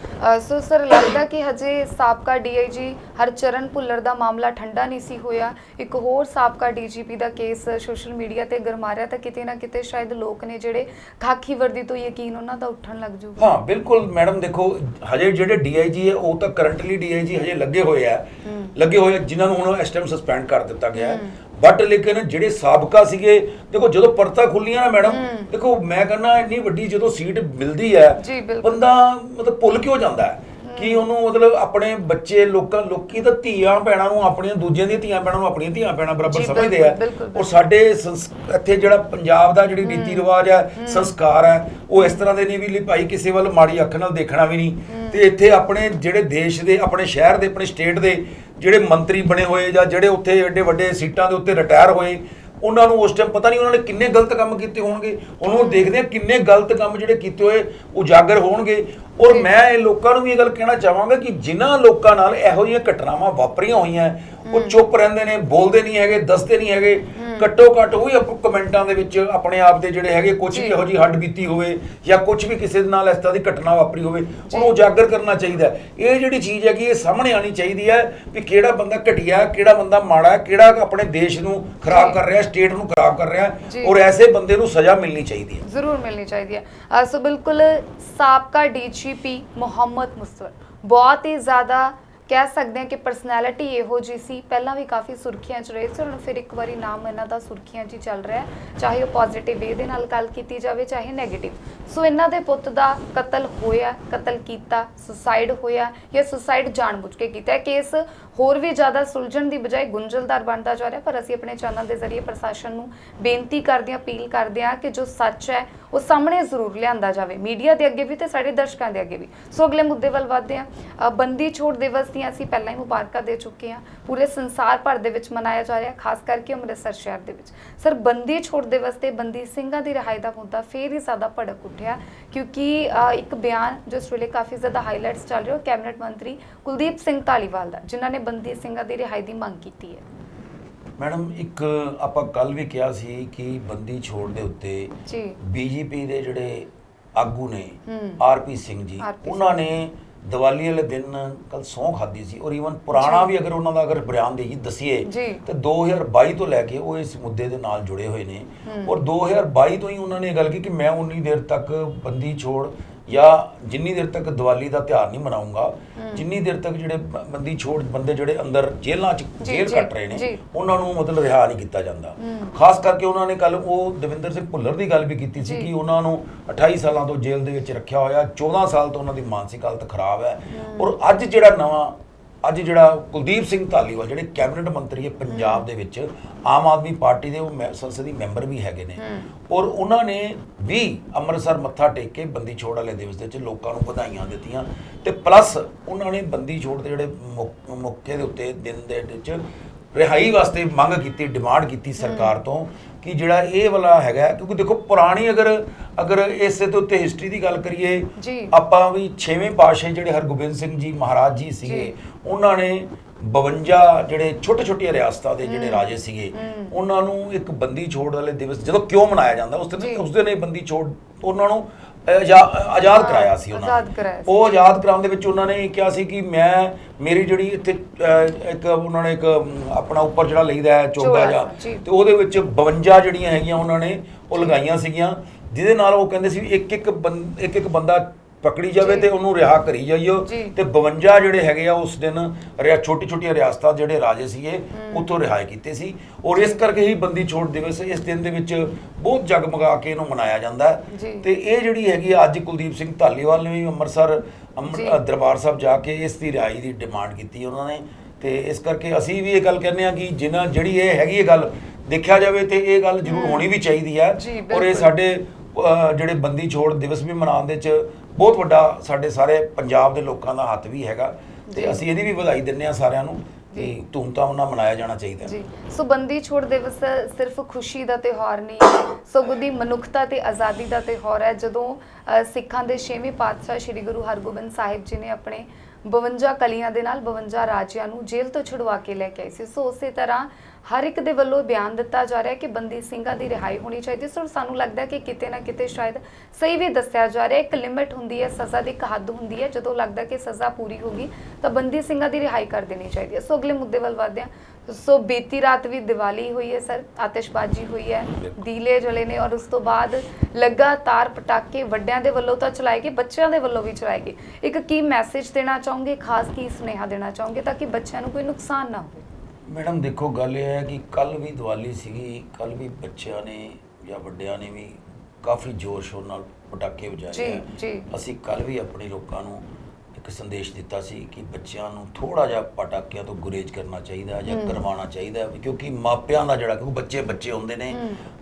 ਸੋ ਸਰ ਲੱਗਦਾ ਕਿ ਹਜੇ ਸਾਬਕਾ ਡੀਆਈਜੀ ਹਰਚਰਨ ਭੁੱਲਰ ਦਾ ਮਾਮਲਾ ਠੰਡਾ ਨਹੀਂ ਸੀ ਹੋਇਆ। ਇੱਕ ਹੋਰ ਸਾਬਕਾ ਡੀਜੀਪੀ ਦਾ ਕੇਸ ਸੋਸ਼ਲ ਮੀਡੀਆ ਤੇ ਗਰਮਾਰਿਆ ਤਾਂ ਕਿਤੇ ਨਾ ਕਿਤੇ ਸ਼ਾਇਦ ਲੋਕ ਨੇ ਜਿਹੜੇ ਖਾਕੀ ਵਰਦੀ ਤੋਂ ਯਕੀਨ ਉਹਨਾਂ ਦਾ ਉੱਠਣ ਲੱਗ ਜੂਗਾ। ਹਾਂ ਬਿਲਕੁਲ ਮੈਡਮ ਦੇਖੋ ਹਜੇ ਜਿਹੜੇ ਡੀਆਈਜੀ ਹੈ ਉਹ ਤਾਂ ਕਰੰਟਲੀ ਡੀਆਈਜੀ ਹਜੇ ਲੱਗੇ ਹੋਏ ਆ। ਲੱਗੇ ਹੋਏ ਜਿਨ੍ਹਾਂ ਨੂੰ ਹੁਣ ਇਸ ਟਾਈਮ ਸਸਪੈਂਡ ਕਰ ਦਿੱਤਾ ਗਿਆ ਹੈ। ਬਟ ਲੇਕਿਨ ਜਿਹੜੇ ਸਾਬਕਾ ਸੀਗੇ ਦੇਖੋ ਜਦੋਂ ਪਰਤਾ ਖੁੱਲੀਆਂ ਨਾ ਮੈਡਮ ਦੇਖੋ ਮੈਂ ਕਹਿੰਦਾ ਇੰਨੀ ਵੱਡੀ ਜਦੋਂ ਸੀਟ ਮਿਲਦੀ ਹੈ। ਬੰਦਾ ਮਤਲਬ ਭੁੱਲ ਕਿਉਂ ਜਾਂਦਾ ਹੈ? ਕਿ ਉਹਨੂੰ ਮਤਲਬ ਆਪਣੇ ਬੱਚੇ ਲੋਕਾਂ ਲੋਕੀ ਤਾਂ ਧੀਆਂ ਭੈਣਾਂ ਨੂੰ ਆਪਣੀਆਂ ਦੂਜਿਆਂ ਦੀਆਂ ਧੀਆਂ ਭੈਣਾਂ ਨੂੰ ਆਪਣੀਆਂ ਧੀਆਂ ਭੈਣਾਂ ਬਰਾਬਰ ਜੀ, ਸਮਝਦੇ ਆ। ਬਿਲਕੁਲ, ਔਰ ਸਾਡੇ ਸੰਸ- ਇੱਥੇ ਜਿਹੜਾ ਪੰਜਾਬ ਦਾ ਜਿਹੜੀ ਰੀਤੀ ਰਿਵਾਜ ਹੈ ਸੰਸਕਾਰ ਹੈ ਉਹ ਇਸ ਤਰ੍ਹਾਂ ਦੇ ਨਹੀਂ ਵੀ ਲਈ ਭਾਈ ਕਿਸੇ ਵੱਲ ਮਾੜੀ ਅੱਖ ਨਾਲ ਦੇਖਣਾ ਵੀ ਨਹੀਂ। ਤੇ ਇੱਥੇ ਆਪਣੇ ਜਿਹੜੇ ਦੇਸ਼ ਦੇ ਆਪਣੇ ਸ਼ਹਿਰ ਦੇ ਆਪਣੇ ਸਟੇਟ ਦੇ ਜਿਹੜੇ ਮੰਤਰੀ ਬਣੇ ਹੋਏ ਜਾਂ ਜਿਹੜੇ ਉੱਥੇ ਏਡੇ ਵੱਡੇ ਸੀਟਾਂ ਦੇ ਉੱਤੇ ਰਿਟਾਇਰ ਹੋਏ ਉਹਨਾਂ ਨੂੰ ਉਸ ਟਾਈਮ ਪਤਾ ਨਹੀਂ ਉਹਨਾਂ ਨੇ ਕਿੰਨੇ ਗਲਤ ਕੰਮ ਕੀਤੇ ਹੋਣਗੇ ਹੁਣ ਉਹ ਦੇਖਦੇ ਆ ਕਿੰਨੇ ਗਲਤ ਕੰਮ ਜਿਹੜੇ ਕੀਤੇ ਹੋਏ ਉਜਾਗਰ ਹੋਣਗੇ ਔਰ ਮੈਂ ਇਹ ਲੋਕਾਂ ਨੂੰ ਵੀ ਇਹ ਗੱਲ ਕਹਿਣਾ ਚਾਹਾਂਗਾ ਕਿ ਜਿਨ੍ਹਾਂ ਲੋਕਾਂ ਨਾਲ ਇਹੋ ਜਿਹੀਆਂ ਘਟਨਾਵਾਂ ਵਾਪਰੀਆਂ ਹੋਈਆਂ ਉਹ ਚੁੱਪ ਰਹਿੰਦੇ ਨੇ ਬੋਲਦੇ ਨਹੀਂ ਹੈਗੇ ਦੱਸਦੇ ਨਹੀਂ ਹੈਗੇ ਘੱਟੋ ਘੱਟ ਉਹ ਹੀ ਆਪ ਕਮੈਂਟਾਂ ਦੇ ਵਿੱਚ ਆਪਣੇ ਆਪ ਦੇ ਜਿਹੜੇ ਹੈਗੇ ਕੁਝ ਵੀ। ਇਹੋ ਜਿਹੀ ਹੱਡ ਬੀਤੀ ਹੋਵੇ ਜਾਂ ਕੁਝ ਵੀ ਕਿਸੇ ਦੇ ਨਾਲ ਇਸ ਤਰ੍ਹਾਂ ਦੀ ਘਟਨਾ ਵਾਪਰੀ ਹੋਵੇ ਉਹਨੂੰ ਉਜਾਗਰ ਕਰਨਾ ਚਾਹੀਦਾ ਹੈ। ਇਹ ਜਿਹੜੀ ਚੀਜ਼ ਹੈਗੀ ਇਹ ਸਾਹਮਣੇ ਆਣੀ ਚਾਹੀਦੀ ਹੈ ਵੀ ਕਿਹੜਾ ਬੰਦਾ ਘਟੀਆ ਕਿਹੜਾ ਬੰਦਾ ਮਾੜਾ ਹੈ, ਕਿਹੜਾ ਆਪਣੇ ਦੇਸ਼ ਨੂੰ ਖਰਾਬ। ਕਰ ਰਿਹਾ ਸਟੇਟ ਨੂੰ ਖਰਾਬ ਕਰ ਰਿਹਾ ਜੀ। ਔਰ ਐਸੇ ਬੰਦੇ ਨੂੰ ਸਜ਼ਾ ਮਿਲਣੀ ਚਾਹੀਦੀ ਹੈ ਜ਼ਰੂਰ ਮਿਲਣੀ ਚਾਹੀਦੀ ਹੈ ਅ, ਸੋ ਬਿਲਕੁਲ ਸਾਬਕਾ ਡੀਜੀਪੀ ਮੁਹੰਮਦ ਮੁਸਤਫਾ ਬਹੁਤ ਹੀ ਜ਼ਿਆਦਾ ਕਹਿ ਸਕਦੇ ਹਾਂ ਕਿ ਪਰਸਨੈਲਿਟੀ ਇਹੋ ਜੀ ਸੀ। ਪਹਿਲਾਂ ਵੀ ਕਾਫੀ ਸੁਰਖੀਆਂ 'ਚ ਰਹੇ ਸੀ, ਹੁਣ ਫਿਰ ਇੱਕ ਵਾਰੀ ਨਾਮ ਇਹਨਾਂ ਦਾ ਸੁਰਖੀਆਂ 'ਚ ਹੀ ਚੱਲ ਰਿਹਾ ਹੈ। ਚਾਹੇ ਉਹ ਪੋਜ਼ਿਟਿਵ ਵੇ ਦੇ ਨਾਲ ਗੱਲ ਕੀਤੀ ਜਾਵੇ, ਚਾਹੇ 네ਗੇਟਿਵ ਸੋ ਇਹਨਾਂ ਦੇ ਪੁੱਤ ਦਾ ਕਤਲ ਹੋਇਆ, ਕਤਲ ਕੀਤਾ ਸੁਸਾਈਡ ਹੋਇਆ, ਜਾਂ ਸੁਸਾਈਡ ਜਾਣਬੁੱਝ ਕੇ ਕੀਤਾ। ਕੇਸ ਹੋਰ ਵੀ ਜ਼ਿਆਦਾ ਸੁਲਝਣ ਦੀ ਬਜਾਏ ਗੁੰਝਲਦਾਰ ਬਣਦਾ ਜਾ ਰਿਹਾ, ਪਰ ਅਸੀਂ ਆਪਣੇ ਚੈਨਲ ਦੇ ਜ਼ਰੀਏ ਪ੍ਰਸ਼ਾਸਨ ਨੂੰ ਬੇਨਤੀ ਕਰਦੇ ਹਾਂ, ਅਪੀਲ ਕਰਦੇ ਹਾਂ ਕਿ ਜੋ ਸੱਚ ਹੈ, ਉਹ ਸਾਹਮਣੇ ਜ਼ਰੂਰ ਲਿਆਂਦਾ ਜਾਵੇ। ਮੀਡੀਆ ਦੇ ਅੱਗੇ ਵੀ ਤੇ ਸਾਡੇ ਦਰਸ਼ਕਾਂ ਦੇ ਅੱਗੇ ਵੀ। ਸੋ ਅਗਲੇ ਮੁੱਦੇ ਵੱਲ ਵਧਦੇ ਹਾਂ। ਬੰਦੀ ਛੋੜ ਦਿਵਸ ਦੀਆਂ ਅਸੀਂ ਪਹਿਲਾਂ ਹੀ ਮੁਬਾਰਕਾਂ ਦੇ ਚੁੱਕੇ ਹਾਂ। ਪੂਰੇ ਸੰਸਾਰ ਭਰ ਦੇ ਵਿੱਚ ਮਨਾਇਆ ਜਾ ਰਿਹਾ ਖਾਸ ਕਰਕੇ ਅੰਮ੍ਰਿਤਸਰ ਸ਼ਹਿਰ ਦੇ ਵਿੱਚ। ਸਰ ਬੰਦੀ ਛੋੜ ਦਿਵਸ ਤੇ ਬੰਦੀ ਸਿੰਘਾਂ ਦੀ ਰਿਹਾਈ ਦਾ ਮੁੱਦਾ ਫੇਰ ਹੀ ਜ਼ਿਆਦਾ ਭੜਕ ਉੱਠਿਆ ਕਿਉਂਕਿ ਇੱਕ ਬਿਆਨ ਜੋ ਇਸ ਵੇਲੇ ਕਾਫੀ ਜ਼ਿਆਦਾ ਹਾਈਲਾਈਟਸ ਚੱਲ ਰਿਹਾ ਕੈਬਨਿਟ ਮੰਤਰੀ ਕੁਲਦੀਪ ਸਿੰਘ ਧਾਲੀਵਾਲ ਦਾ ਜਿਨ੍ਹਾਂ ਨੇ ਬੰਦੀ ਸਿੰਘਾਂ ਦੀ ਰਿਹਾਈ ਦੀ ਮੰਗ ਕੀਤੀ ਹੈ। ਮੈਡਮ ਇੱਕ ਆਪਾਂ ਕੱਲ ਵੀ ਕਿਹਾ ਸੀ ਕਿ ਬੰਦੀ ਛੋੜ ਦੇ ਉੱਤੇ ਜੀ। ਬੀਜੇਪੀ ਦੇ ਜਿਹੜੇ ਆਗੂ ਨੇ। ਆਰਪੀ ਸਿੰਘ ਜੀ ਉਹਨਾਂ ਨੇ ਦੀਵਾਲੀ ਵਾਲੇ ਦਿਨ ਕੱਲ ਸਹੁੰ ਖਾਦੀ ਸੀ ਔਰ ਈਵਨ ਪੁਰਾਣਾ। ਵੀ ਅਗਰ ਉਹਨਾਂ ਦਾ ਅਗਰ ਬਿਆਨ ਦੇਈ ਦਸੀਏ। ਤੇ 2022 ਤੋਂ ਲੈ ਕੇ ਉਹ ਇਸ ਮੁੱਦੇ ਦੇ ਨਾਲ ਜੁੜੇ ਹੋਏ ਨੇ। ਔਰ 2022 ਤੋਂ ਹੀ ਉਹਨਾਂ ਨੇ ਇਹ ਗੱਲ ਕੀਤੀ ਕਿ ਮੈਂ ਉਨੀ ਦੇਰ ਤੱਕ ਬੰਦੀ ਛੋੜ ਜਾਂ ਜਿੰਨੀ ਦੇਰ ਤੱਕ ਦੀਵਾਲੀ ਦਾ ਤਿਉਹਾਰ ਨਹੀਂ ਮਨਾਉਂਗਾ ਜਿੰਨੀ ਦੇਰ ਤੱਕ ਜਿਹੜੇ ਬੰਦੀ ਛੋੜ ਬੰਦੇ ਜਿਹੜੇ ਅੰਦਰ ਜੇਲ੍ਹਾਂ 'ਚ ਜੇਲ੍ਹ ਕੱਟ ਰਹੇ ਨੇ। ਉਹਨਾਂ ਨੂੰ ਮਤਲਬ ਰਿਹਾ ਨਹੀਂ ਕੀਤਾ ਜਾਂਦਾ। ਖਾਸ ਕਰਕੇ ਉਹਨਾਂ ਨੇ ਕੱਲ ਉਹ ਦਵਿੰਦਰ ਸਿੰਘ ਭੁੱਲਰ ਦੀ ਗੱਲ ਵੀ ਕੀਤੀ ਸੀ। ਕਿ ਉਹਨਾਂ ਨੂੰ 28 ਸਾਲਾਂ ਤੋਂ ਜੇਲ੍ਹ ਦੇ ਵਿੱਚ ਰੱਖਿਆ ਹੋਇਆ 14 ਸਾਲ ਤੋਂ ਉਹਨਾਂ ਦੀ ਮਾਨਸਿਕ ਹਾਲਤ ਖਰਾਬ ਹੈ ਔਰ ਅੱਜ ਜਿਹੜਾ ਨਵਾਂ ਅੱਜ ਜਿਹੜਾ ਕੁਲਦੀਪ ਸਿੰਘ ਧਾਲੀਵਾਲ ਜਿਹੜੇ ਕੈਬਨਿਟ ਮੰਤਰੀ ਹੈ ਪੰਜਾਬ ਦੇ ਵਿੱਚ ਆਮ ਆਦਮੀ ਪਾਰਟੀ ਦੇ ਉਹ ਸੰਸਦੀ ਮੈਂਬਰ ਵੀ ਹੈਗੇ ਨੇ। ਔਰ ਉਹਨਾਂ ਨੇ ਵੀ ਅੰਮ੍ਰਿਤਸਰ ਮੱਥਾ ਟੇਕ ਕੇ ਬੰਦੀ ਛੋੜ ਵਾਲੇ ਦਿਵਸ ਦੇ ਵਿੱਚ ਲੋਕਾਂ ਨੂੰ ਵਧਾਈਆਂ ਦਿੱਤੀਆਂ। ਤੇ ਪਲੱਸ ਉਹਨਾਂ ਨੇ ਬੰਦੀ ਛੋੜ ਦੇ ਜਿਹੜੇ ਮੌਕੇ ਦੇ ਉੱਤੇ ਦਿਨ ਦੇ ਵਿੱਚ ਰਿਹਾਈ ਵਾਸਤੇ ਮੰਗ ਕੀਤੀ ਡਿਮਾਂਡ ਕੀਤੀ ਸਰਕਾਰ ਤੋਂ। ਕਿ ਜਿਹੜਾ ਇਹ ਵਾਲਾ ਹੈਗਾ ਕਿਉਂਕਿ ਦੇਖੋ ਪੁਰਾਣੀ ਅਗਰ ਅਗਰ ਇਸੇ ਦੇ ਉੱਤੇ ਹਿਸਟਰੀ ਦੀ ਗੱਲ ਕਰੀਏ ਜੀ। ਆਪਾਂ ਵੀ 6ਵੇਂ ਪਾਤਸ਼ਾਹ ਜਿਹੜੇ ਹਰਗੋਬਿੰਦ ਸਿੰਘ ਜੀ ਮਹਾਰਾਜ ਜੀ ਸੀਗੇ। ਉਹਨਾਂ ਨੇ 52 ਜਿਹੜੇ ਛੋਟੇ ਛੋਟੀਆਂ ਰਿਆਸਤਾਂ ਦੇ ਜਿਹੜੇ ਰਾਜੇ ਸੀਗੇ। ਉਹਨਾਂ ਨੂੰ ਇੱਕ ਬੰਦੀ ਛੋੜ ਵਾਲੇ ਦਿਵਸ ਜਦੋਂ ਕਿਉਂ ਮਨਾਇਆ ਜਾਂਦਾ ਉਸ। ਦਿਨ ਉਸ ਦਿਨ ਇਹ ਬੰਦੀ ਛੋੜ ਉਹਨਾਂ ਨੂੰ ਆਜ਼ਾਦ ਕਰਾਇਆ ਸੀ ਉਹਨਾਂ ਆਜ਼ਾਦ ਨੇ ਕਰਾਇਆ ਸੀ। ਉਹ ਆਜ਼ਾਦ ਕਰਾਉਣ ਦੇ ਵਿੱਚ ਉਹਨਾਂ ਨੇ ਕਿਹਾ ਸੀ ਕਿ ਮੈਂ ਮੇਰੀ ਜਿਹੜੀ ਇੱਥੇ ਅਹ, ਇੱਕ ਉਹਨਾਂ ਨੇ ਇੱਕ ਅਮ, ਆਪਣਾ ਉੱਪਰ ਜਿਹੜਾ ਲਈਦਾ ਹੈ ਚੋਗਾ ਚੋਗਾ ਜਾਂ ਜੀ। ਤੇ ਉਹਦੇ ਵਿੱਚ 52 ਜਿਹੜੀਆਂ ਹੈਗੀਆਂ ਉਹਨਾਂ ਨੇ ਉਹ ਲਗਾਈਆਂ ਸੀਗੀਆਂ ਜਿਹਦੇ ਨਾਲ ਉਹ ਕਹਿੰਦੇ ਸੀ ਵੀ ਇੱਕ ਇੱਕ ਬੰ- ਇੱਕ ਇੱਕ ਬੰਦਾ ਪਕੜੀ ਜਾਵੇ। ਤੇ ਉਹਨੂੰ ਰਿਹਾ ਕਰੀ ਜਾਈਓ। ਤੇ 52 ਜਿਹੜੇ ਹੈਗੇ ਆ ਉਸ ਦਿਨ ਰਿਆ ਛੋਟੀ ਛੋਟੀਆਂ ਰਿਆਸਤਾਂ ਜਿਹੜੇ ਰਾਜੇ ਸੀਗੇ ਉੱਥੋਂ ਰਿਹਾਈ ਕੀਤੇ ਸੀ। ਔਰ ਇਸ ਕਰਕੇ ਹੀ ਬੰਦੀ ਛੋੜ ਦਿਵਸ ਇਸ ਦਿਨ ਦੇ ਵਿੱਚ ਬਹੁਤ ਜਗਮਗਾ ਕੇ ਇਹਨੂੰ ਮਨਾਇਆ ਜਾਂਦਾ। ਤੇ ਇਹ ਜਿਹੜੀ ਹੈਗੀ ਅੱਜ ਕੁਲਦੀਪ ਸਿੰਘ ਧਾਲੀਵਾਲ ਨੇ ਵੀ ਅੰਮ੍ਰਿਤਸਰ ਦਰਬਾਰ ਸਾਹਿਬ ਜਾ ਕੇ ਇਸ ਦੀ ਰਿਹਾਈ ਦੀ ਡਿਮਾਂਡ ਕੀਤੀ ਉਹਨਾਂ ਨੇ। ਤੇ ਇਸ ਕਰਕੇ ਅਸੀਂ ਵੀ ਇਹ ਗੱਲ ਕਹਿੰਦੇ ਆ ਕਿ ਜਿਨ੍ਹਾਂ ਜਿਹੜੀ ਇਹ ਹੈਗੀ ਇਹ ਗੱਲ ਦੇਖਿਆ ਜਾਵੇ ਤੇ ਇਹ ਗੱਲ ਜ਼ਰੂਰ ਹੋਣੀ ਵੀ ਚਾਹੀਦੀ ਹੈ। ਔਰ ਇਹ। ਸਾਡੇ ਜਿਹੜੇ ਬੰਦੀ ਛੋੜ ਦਿਵਸ ਵੀ ਮਨਾਉਣ ਦੇ ਚ ਬਹੁਤ ਵੱਡਾ ਸਾਡੇ ਸਾਰੇ ਪੰਜਾਬ ਦੇ ਲੋਕਾਂ ਦਾ ਹੱਥ ਵੀ ਹੈਗਾ। ਤੇ ਅਸੀਂ ਇਹਦੀ ਵੀ ਵਧਾਈ ਦਿੰਦੇ ਆ ਸਾਰਿਆਂ ਨੂੰ ਕਿ ਜੀ। ਧੂਮਧਾਮ ਨਾਲ ਮਨਾਇਆ ਜਾਣਾ ਚਾਹੀਦਾ ਜੀ ਸੋ ਬੰਦੀ ਛੋੜ ਦਿਵਸ ਸਿਰਫ ਖੁਸ਼ੀ ਦਾ ਤਿਉਹਾਰ ਨਹੀਂ ਸਗੋਂ ਦੀ ਮਨੁੱਖਤਾ ਤੇ ਆਜ਼ਾਦੀ ਦਾ ਤਿਉਹਾਰ ਹੈ ਜਦੋਂ ਸਿੱਖਾਂ ਦੇ ਛੇਵੇਂ ਪਾਤਸ਼ਾਹ ਸ੍ਰੀ ਗੁਰੂ ਹਰਗੋਬਿੰਦ ਸਾਹਿਬ ਜੀ ਨੇ ਆਪਣੇ 52 ਕਲੀਆਂ ਦੇ ਨਾਲ 52 ਰਾਜਿਆਂ ਨੂੰ ਜੇਲ੍ਹ ਤੋਂ ਛੁਡਵਾ ਕੇ ਲੈ ਕੇ ਆਏ ਸੀ ਸੋ ਉਸੇ ਤਰ੍ਹਾਂ ਹਰ ਇੱਕ ਦੇ ਵੱਲੋਂ ਬਿਆਨ ਦਿੱਤਾ ਜਾ ਰਿਹਾ ਕਿ ਬੰਦੀ ਸਿੰਘਾਂ ਦੀ ਰਿਹਾਈ ਹੋਣੀ ਚਾਹੀਦੀ ਸੋ ਸਾਨੂੰ ਲੱਗਦਾ ਕਿ ਕਿਤੇ ਨਾ ਕਿਤੇ ਸ਼ਾਇਦ ਸਹੀ ਵੀ ਦੱਸਿਆ ਜਾ ਰਿਹਾ ਇੱਕ ਲਿਮਿਟ ਹੁੰਦੀ ਹੈ ਸਜ਼ਾ ਦੀ ਇੱਕ ਹੱਦ ਹੁੰਦੀ ਹੈ। ਜਦੋਂ ਲੱਗਦਾ ਕਿ ਸਜ਼ਾ ਪੂਰੀ ਹੋ ਗਈ ਤਾਂ ਬੰਦੀ ਸਿੰਘਾਂ ਦੀ ਰਿਹਾਈ ਕਰ ਦੇਣੀ ਚਾਹੀਦੀ ਹੈ। ਸੋ ਅਗਲੇ ਮੁੱਦੇ ਵੱਲ ਵਧਦੇ ਹਾਂ। ਸੋ ਬੀਤੀ ਰਾਤ ਵੀ ਦੀਵਾਲੀ ਹੋਈ ਹੈ ਸਰ ਆਤਿਸ਼ਬਾਜ਼ੀ ਹੋਈ ਹੈ। ਦੀਲੇ ਜਲੇ ਨੇ ਔਰ ਉਸ ਤੋਂ ਬਾਅਦ ਲਗਾਤਾਰ ਪਟਾਕੇ ਵੱਡਿਆਂ ਦੇ ਵੱਲੋਂ ਤਾਂ ਚਲਾਏ ਗਏ ਬੱਚਿਆਂ ਦੇ ਵੱਲੋਂ ਵੀ ਚਲਾਏ ਗਏ। ਇੱਕ ਕੀ ਮੈਸੇਜ ਦੇਣਾ ਚਾਹੋਗੇ? ਖਾਸ ਕੀ ਸੁਨੇਹਾ ਦੇਣਾ ਚਾਹੋਗੇ ਤਾਂ ਕਿ ਬੱਚਿਆਂ ਨੂੰ ਕੋਈ ਨੁਕਸਾਨ ਨਾ ਹੋਵੇ? ਮੈਡਮ ਦੇਖੋ ਗੱਲ ਇਹ ਹੈ ਕਿ ਕੱਲ ਵੀ ਦੀਵਾਲੀ ਸੀਗੀ ਕੱਲ ਵੀ ਬੱਚਿਆਂ ਨੇ ਜਾਂ ਵੱਡਿਆਂ ਨੇ ਵੀ ਕਾਫੀ ਜ਼ੋਰ ਸ਼ੋਰ ਨਾਲ ਪਟਾਕੇ ਵਜਾਏ ਜੀ। ਅਸੀਂ ਕੱਲ ਵੀ ਆਪਣੇ ਲੋਕਾਂ ਨੂੰ ਇੱਕ ਸੰਦੇਸ਼ ਦਿੱਤਾ ਸੀ ਕਿ ਬੱਚਿਆਂ ਨੂੰ ਥੋੜਾ ਜਿਹਾ ਪਟਾਕਿਆਂ ਤੋਂ ਗੁਰੇਜ਼ ਕਰਨਾ ਚਾਹੀਦਾ ਜਾਂ ਕਰਵਾਉਣਾ ਚਾਹੀਦਾ ਕਿਉਂਕਿ ਮਾਪਿਆਂ ਦਾ ਜਿਹੜਾ ਕਿਉਂਕਿ ਬੱਚੇ ਬੱਚੇ ਹੁੰਦੇ ਨੇ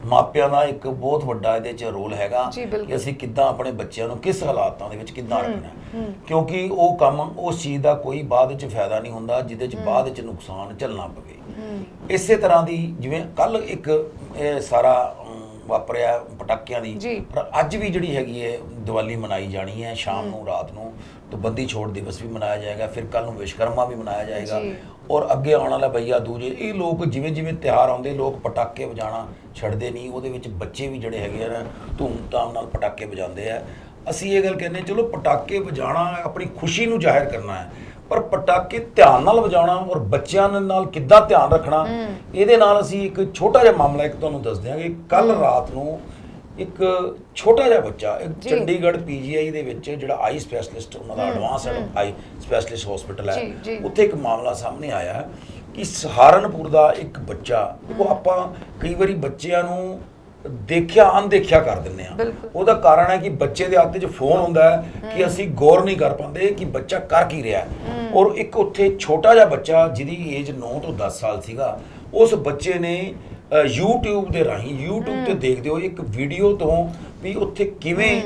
ਮਾਪਿਆਂ ਦਾ ਇੱਕ ਬਹੁਤ ਵੱਡਾ ਇਹਦੇ 'ਚ ਰੋਲ ਹੈਗਾ। ਕਿ ਅਸੀਂ ਕਿੱਦਾਂ ਆਪਣੇ ਬੱਚਿਆਂ ਨੂੰ ਕਿਸ ਹਾਲਾਤਾਂ ਦੇ ਵਿੱਚ ਕਿੱਦਾਂ ਰੱਖਣਾ। ਕਿਉਂਕਿ ਉਹ ਕੰਮ ਉਸ ਚੀਜ਼ ਦਾ ਕੋਈ ਬਾਅਦ ਵਿੱਚ ਫਾਇਦਾ ਨਹੀਂ ਹੁੰਦਾ ਜਿਹਦੇ 'ਚ ਬਾਅਦ ਵਿੱਚ ਨੁਕਸਾਨ ਝੱਲਣਾ ਪਵੇ। ਇਸੇ ਤਰ੍ਹਾਂ ਦੀ ਜਿਵੇਂ ਕੱਲ ਇੱਕ ਸਾਰਾ ਵਾਪਰਿਆ ਪਟਾਕਿਆਂ ਦੀ। ਪਰ ਅੱਜ ਵੀ ਜਿਹੜੀ ਹੈਗੀ ਹੈ ਦੀਵਾਲੀ ਮਨਾਈ ਜਾਣੀ ਹੈ ਸ਼ਾਮ ਨੂੰ ਰਾਤ ਨੂੰ ਤੇ ਬੰਦੀ ਛੋੜ ਦਿਵਸ ਵੀ ਮਨਾਇਆ ਜਾਏਗਾ ਫਿਰ ਕੱਲ ਨੂੰ ਵਿਸ਼ਕਰਮਾ ਵੀ ਮਨਾਇਆ ਜਾਏਗਾ। ਔਰ ਅੱਗੇ ਆਉਣ ਵਾਲਾ ਭਈਆ ਦੂਜੇ ਇਹ ਲੋਕ ਜਿਵੇਂ ਜਿਵੇਂ ਤਿਉਹਾਰ ਆਉਂਦੇ ਲੋਕ ਪਟਾਕੇ ਵਜਾਣਾ ਛੱਡਦੇ ਨਹੀਂ ਉਹਦੇ ਵਿੱਚ ਬੱਚੇ ਵੀ ਜਿਹੜੇ ਹੈਗੇ ਆ ਨਾ ਧੂਮ-ਧਾਮ ਨਾਲ ਪਟਾਕੇ ਵਜਾਉਂਦੇ ਆ। ਅਸੀਂ ਇਹ ਗੱਲ ਕਹਿੰਦੇ ਚਲੋ ਪਟਾਕੇ ਵਜਾਣਾ ਆਪਣੀ ਖੁਸ਼ੀ ਨੂੰ ਜ਼ਾਹਿਰ ਕਰਨਾ ਹੈ। ਪਰ ਪਟਾਕੇ ਧਿਆਨ ਨਾਲ ਵਜਾਉਣਾ ਔਰ ਬੱਚਿਆਂ ਦੇ ਨਾਲ ਕਿੱਦਾਂ ਧਿਆਨ ਰੱਖਣਾ ਇਹਦੇ ਨਾਲ ਅਸੀਂ ਇੱਕ ਛੋਟਾ ਜਿਹਾ ਮਾਮਲਾ ਇੱਕ ਤੁਹਾਨੂੰ ਦੱਸ ਦਿਆਂਗੇ। ਕੱਲ ਰਾਤ ਨੂੰ ਇੱਕ ਛੋਟਾ ਜਿਹਾ ਬੱਚਾ ਇੱਕ। ਚੰਡੀਗੜ੍ਹ ਪੀਜੀਆਈ ਦੇ ਵਿੱਚ ਜਿਹੜਾ ਆਈ ਸਪੈਸ਼ਲਿਸਟ ਉਹਨਾਂ ਦਾ ਐਡਵਾਂਸਡ ਆਈ ਸਪੈਸ਼ਲਿਸਟ ਹਸਪੀਟਲ ਹੈ। ਉੱਥੇ ਇੱਕ ਮਾਮਲਾ ਸਾਹਮਣੇ ਆਇਆ ਕਿ ਸਹਾਰਨਪੁਰ ਦਾ ਇੱਕ ਬੱਚਾ ਦੇਖੋ ਆਪਾਂ ਕਈ ਵਾਰੀ ਬੱਚਿਆਂ ਨੂੰ ਦੇਖਿਆ ਅਣਦੇਖਿਆ ਕਰ ਦਿੰਦੇ ਆ ਬਿਲਕੁਲ। ਉਹਦਾ ਕਾਰਨ ਹੈ ਕਿ ਬੱਚੇ ਦੇ ਹੱਥ 'ਚ ਫੋਨ ਹੁੰਦਾ ਹੈ ਕਿ ਅਸੀਂ ਗੌਰ ਨਹੀਂ ਕਰ ਪਾਉਂਦੇ ਕਿ ਬੱਚਾ ਕਰ ਕੀ ਰਿਹਾ ਹੈ। ਔਰ ਇੱਕ ਉੱਥੇ ਛੋਟਾ ਜਿਹਾ ਬੱਚਾ ਜਿਹਦੀ ਏਜ 9 ਤੋਂ 10 ਸਾਲ ਸੀਗਾ ਉਸ ਬੱਚੇ ਨੇ ਅ, YouTube ਦੇ ਰਾਹੀਂ YouTube ਤੇ ਦੇਖਦੇ ਹੋ ਇੱਕ ਵੀਡੀਓ ਤੋਂ ਵੀ ਉੱਥੇ ਕਿਵੇਂ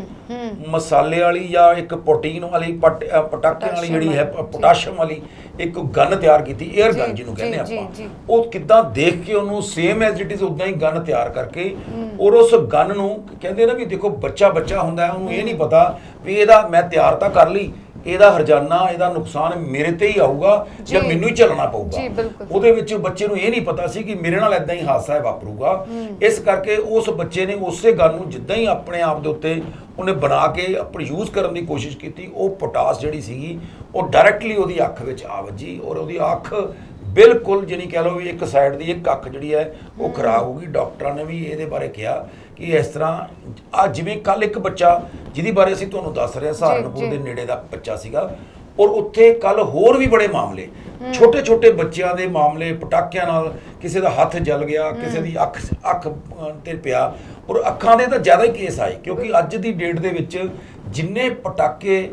ਮਸਾਲੇ ਵਾਲੀ ਜਾਂ ਇੱਕ ਪ੍ਰੋਟੀਨ ਵਾਲੀ ਪਟ- ਅ, ਪਟਾਕਿਆਂ ਵਾਲੀ ਜਿਹੜੀ ਹੈ ਪੋਟਾਸ਼ੀਅਮ ਵਾਲੀ। ਇੱਕ ਗਨ ਤਿਆਰ ਕੀਤੀ 에ਅਰ ਗਨ ਜਿਹਨੂੰ ਕਹਿੰਦੇ ਆਪਾਂ। ਉਹ ਕਿੱਦਾਂ ਦੇਖ ਕੇ ਉਹਨੂੰ ਸੇਮ ਐਜ਼ ਇਟ ਇਜ਼ ਉਦਾਂ ਹੀ ਗਨ ਤਿਆਰ ਕਰਕੇ ਔਰ ਉਸ ਗਨ ਨੂੰ ਕਹਿੰਦੇ ਨਾ ਵੀ ਦੇਖੋ ਬੱਚਾ ਬੱਚਾ ਹੁੰਦਾ ਉਹਨੂੰ ਇਹ ਨਹੀਂ ਪਤਾ ਵੀ ਇਹਦਾ ਮੈਂ ਤਿਆਰ ਤਾਂ ਕਰ ਲਈ ਇਹਦਾ ਹਰਜਾਨਾ ਇਹਦਾ ਨੁਕਸਾਨ ਮੇਰੇ ਤੇ ਹੀ ਆਊਗਾ ਜਾਂ ਜੀ। ਮੈਨੂੰ ਹੀ ਚੱਲਣਾ ਪਊਗਾ। ਜੀ, ਬਿਲਕੁਲ। ਉਹਦੇ ਵਿੱਚ ਬੱਚੇ ਨੂੰ ਇਹ ਨਹੀਂ ਪਤਾ ਸੀ ਕਿ ਮੇਰੇ ਨਾਲ ਇਦਾਂ ਹੀ ਹਾਦਸਾ ਵਾਪਰੂਗਾ। ਇਸ ਕਰਕੇ ਉਸ ਬੱਚੇ ਨੇ ਉਸੇ ਗੱਲ ਨੂੰ ਜਿੱਦਾਂ ਹੀ ਆਪਣੇ ਆਪ ਦੇ ਉੱਤੇ ਉਹਨੇ ਬਣਾ ਕੇ ਯੂਜ਼ ਕਰਨ ਦੀ ਕੋਸ਼ਿਸ਼ ਕੀਤੀ ਉਹ ਪੋਟਾਸ ਜਿਹੜੀ ਸੀਗੀ ਉਹ ਡਾਇਰੈਕਟਲੀ ਉਹਦੀ ਅੱਖ ਵਿੱਚ ਆ ਵੱਜੀ ਔਰ ਉਹਦੀ ਅੱਖ ਬਿਲਕੁਲ ਜਿਹਨੀ ਕਹਿ ਲਓ ਵੀ ਇੱਕ ਸਾਈਡ ਦੀ ਇੱਕ ਅੱਖ ਜਿਹੜੀ ਹੈ ਉਹ ਖਰਾਬ ਹੋ ਗਈ। ਡਾਕਟਰਾਂ ਨੇ ਵੀ ਇਹਦੇ ਬਾਰੇ ਕਿਹਾ ਕਿ ਇਸ ਤਰ੍ਹਾਂ ਆ ਜਿਵੇਂ ਕੱਲ ਇੱਕ ਬੱਚਾ ਜਿਹਦੀ ਬਾਰੇ ਅਸੀਂ ਤੁਹਾਨੂੰ ਦੱਸ ਰਹੇ ਹਾਂ ਸਹਾਰਨਪੁਰ। ਦੇ ਨੇੜੇ ਦਾ ਬੱਚਾ ਸੀਗਾ ਔਰ ਉੱਥੇ ਕੱਲ ਹੋਰ ਵੀ ਬੜੇ ਮਾਮਲੇ ਛੋਟੇ ਛੋਟੇ ਬੱਚਿਆਂ ਦੇ ਮਾਮਲੇ ਪਟਾਕਿਆਂ ਨਾਲ ਕਿਸੇ ਦਾ ਹੱਥ ਜਲ ਗਿਆ ਕਿਸੇ ਦੀ ਅੱਖ ਅੱਖ ਤੇ ਪਿਆ ਔਰ ਅੱਖਾਂ ਦੇ ਤਾਂ ਜ਼ਿਆਦਾ ਹੀ ਕੇਸ ਆਏ ਕਿਉਂਕਿ ਅੱਜ ਦੀ ਡੇਟ ਦੇ ਵਿੱਚ ਜਿੰਨੇ ਪਟਾਕੇ